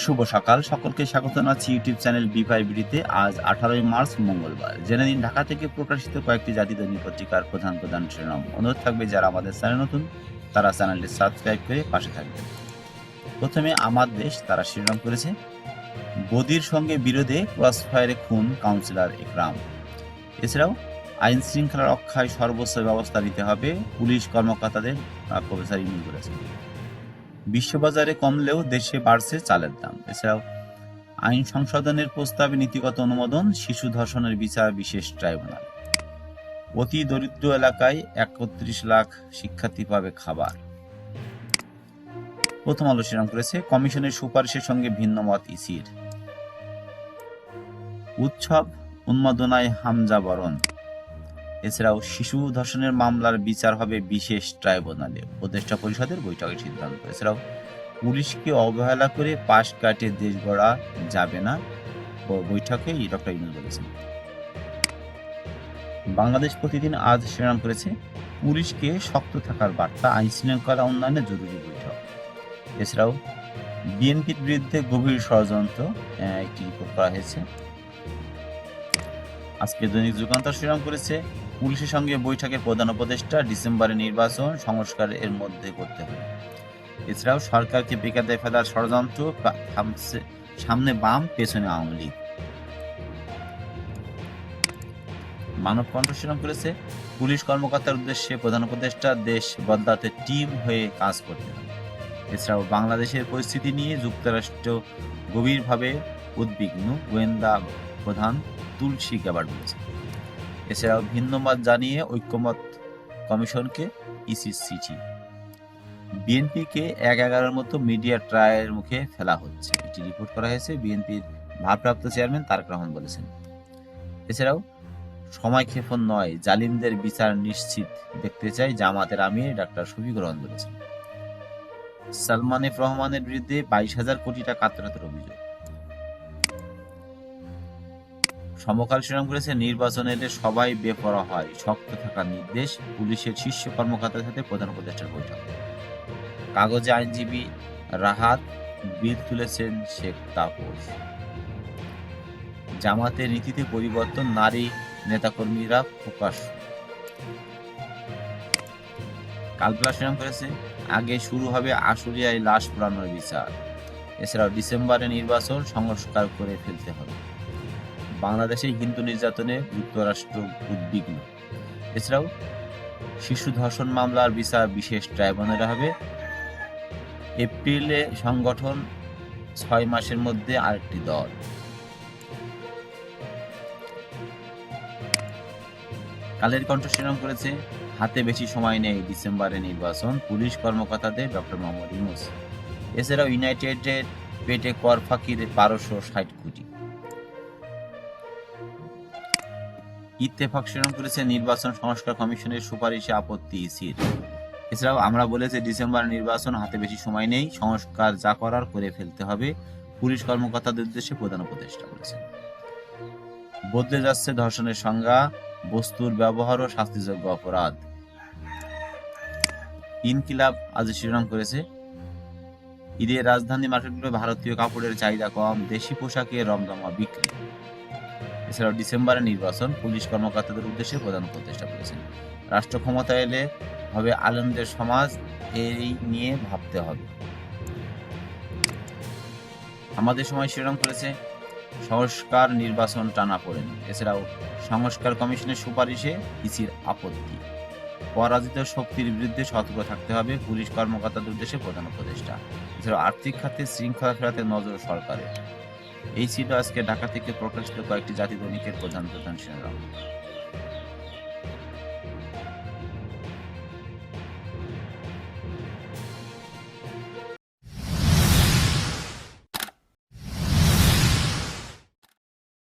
শুভ সকাল। সকলকে স্বাগত জানাচ্ছি ইউটিউব চ্যানেল বিফাই বিডিতে আজ আঠারোই মার্চ, মঙ্গলবার। জেনে দিন ঢাকা থেকে প্রকাশিত কয়েকটি জাতি দৈনিক পত্রিকার প্রধান প্রধান শিরোনাম। অনুরোধ থাকবে, যারা আমাদের চ্যানেল নতুন, তারা চ্যানেলটি সাবস্ক্রাইব করে পাশে থাকবে প্রথমে আমার দেশ, তারা শিরোনাম করেছে, বদির সঙ্গে বিরোধে ক্রস ফায়ারে খুন কাউন্সিলর ইকরাম। এছাড়াও, আইন শৃঙ্খলা রক্ষায় সর্বোচ্চ ব্যবস্থা নিতে হবে। পুলিশ কর্মকর্তাদের প্রফেসর ইউনুস বলেছেন বিশ্ববাজারে কমলেও দেশে বাড়ছে চালের দাম। এছাড়াও আইন সংশোধনের প্রস্তাবে, নীতিগত অনুমোদন, শিশু ধর্ষণের বিচার, বিশেষ ট্রাইব্যুনাল। অতি দরিদ্র এলাকায় একত্রিশ লাখ শিক্ষার্থী পাবে খাবার। প্রথম আলো শিরাম করেছে, কমিশনের সুপারিশের সঙ্গে ভিন্ন মত ইসির। উৎসব উন্মাদনায় হামজা বরণ। এছাড়াও শিশু ধর্ষণের মামলার বিচার হবে বিশেষ ট্রাইব্যুনালে। উপদেষ্টা পরিষদের বৈঠকে সিদ্ধান্ত। এছাড়াও পুলিশকে অবহেলা করে পাশ কাটে দেশ গড়া যাবে না বৈঠকে ডক্টর ইউনুস বলেছেন। বাংলাদেশ প্রতিদিন আজ শিরোনাম করেছে, পুলিশকে শক্ত থাকার বার্তা আইন শৃঙ্খলা উন্নয়নে জরুরি বৈঠক। এছাড়াও বিএনপির বিরুদ্ধে গভীর ষড়যন্ত্র একটি রিপোর্ট করা হয়েছে। আজকে দৈনিক যুগান্তর শিরোনাম করেছে পুলিশের সঙ্গে বৈঠকে প্রধান উপদেষ্টা ডিসেম্বরে নির্বাচন সংস্কার এর মধ্যে করতে হবে। এছাড়াও সরকারকে বেকারে ফেলার ষড়যন্ত্র সামনে বাম, পেছনে আওয়ামী লীগ। মানব কণ্ঠ শিরোনাম করেছে পুলিশ কর্মকর্তার উদ্দেশ্যে প্রধান উপদেষ্টা দেশ বদলাতে টিম হয়ে কাজ করতে হবে। এছাড়াও বাংলাদেশের পরিস্থিতি নিয়ে যুক্তরাষ্ট্র গভীরভাবে উদ্বিগ্ন। গোয়েন্দা প্রধান তুলসী গ্যাবার্ড বলেছে এছাড়াও ভিন্নমত জানিয়ে ঐক্যমত কমিশনকে ইসির চিঠি বিএনপিকে এক এগারোর মতো মিডিয়া ট্রায়ের মুখে ফেলা হচ্ছে। এটি রিপোর্ট করা হয়েছে বিএনপির ভারপ্রাপ্ত চেয়ারম্যান তারেক রহমান বলেছেন। এছাড়াও, সময় ক্ষেপণ নয়, জালিমদের বিচার নিশ্চিত। দেখতে চাই জামাতের আমির ডাক্তার শফিকুর রহমান বলেছেন। সালমান এফ রহমানের বিরুদ্ধে বাইশ হাজার কোটি টাকা আত্মঘাতের অভিযোগ। সমকাল শিরোনাম করেছে নির্বাচন এলে সবাই বেপরা হয়। শক্ত থাকার নির্দেশ পুলিশের শীর্ষ কর্মকর্তার সাথে প্রধান উপদেষ্টার বৈঠক। কাগজে আইনজীবী রাহাত বিল তুলেছেন শেখ তাপস। জামাতের নীতিতে পরিবর্তন, নারী নেতাকর্মীরা প্রকাশ কালবেলা শিরোনাম করেছে, আগে শুরু হবে আশুলিয়ায় লাশ পুরানোর বিচার। এছাড়াও ডিসেম্বরে নির্বাচন সংস্কার করে ফেলতে হবে। বাংলাদেশে হিন্দু নির্যাতনে যুক্তরাষ্ট্র উদ্বিগ্ন। এছাড়াও, শিশু ধর্ষণ মামলার বিচার বিশেষ ট্রাইব্যুনালে হবে। এপ্রিলে সংগঠন ছয় মাসের মধ্যে আরেকটি দল। কালের কণ্ঠ শিরোনাম করেছে, হাতে বেশি সময় নেই ডিসেম্বরে নির্বাচন, পুলিশ কর্মকর্তাদের ডক্টর মোহাম্মদ ইউনুস। এছাড়াও ইউনাইটেডের পেটে কর ফাঁকির বারোশো ষাট কোটি। ইত্তেফাক শিরোনাম করেছে নির্বাচন সংস্কার কমিশনের সুপারিশে আপত্তি ইসির। এছাড়াও আমরা বলেছি ডিসেম্বর নির্বাচন হাতে বেশি সময় নেই, সংস্কার যা করার করে ফেলতে হবে, পুলিশ কর্মকর্তাদের উদ্দেশ্যে প্রধান উপদেষ্টা বলেছেন। বদলে যাচ্ছে ধর্ষণের সংজ্ঞা, বস্তুর ব্যবহার ও শাস্তিযোগ্য অপরাধ। ইনকিলাব আজ শিরোনাম করেছে, ঈদের রাজধানী মার্কেটগুলো ভারতীয় কাপড়ের চাহিদা কম, দেশি পোশাকে রমরমা বিক্রি। এছাড়াও ডিসেম্বরে নির্বাচন পুলিশ কর্মকর্তাদের উদ্দেশ্যে প্রধান উপদেষ্টা করেছেন রাষ্ট্র ক্ষমতা এলে হবে আলেমদের সমাজ, এই নিয়ে ভাবতে হবে। আমাদের সময় শিরোনাম করেছে, সংস্কার নির্বাচন টানা পড়েন। এছাড়াও সংস্কার কমিশনের সুপারিশে ইসির আপত্তি। পরাজিত শক্তির বিরুদ্ধে সতর্ক থাকতে হবে পুলিশ কর্মকর্তাদের উদ্দেশ্যে প্রধান উপদেষ্টা। এছাড়াও আর্থিক খাতে শৃঙ্খলা ফেরাতে নজর সরকারের। এই ছিল আজকে ঢাকা থেকে প্রকাশিত কয়েকটি জাতি দৈনিকের প্রধান প্রধান শিরোনাম।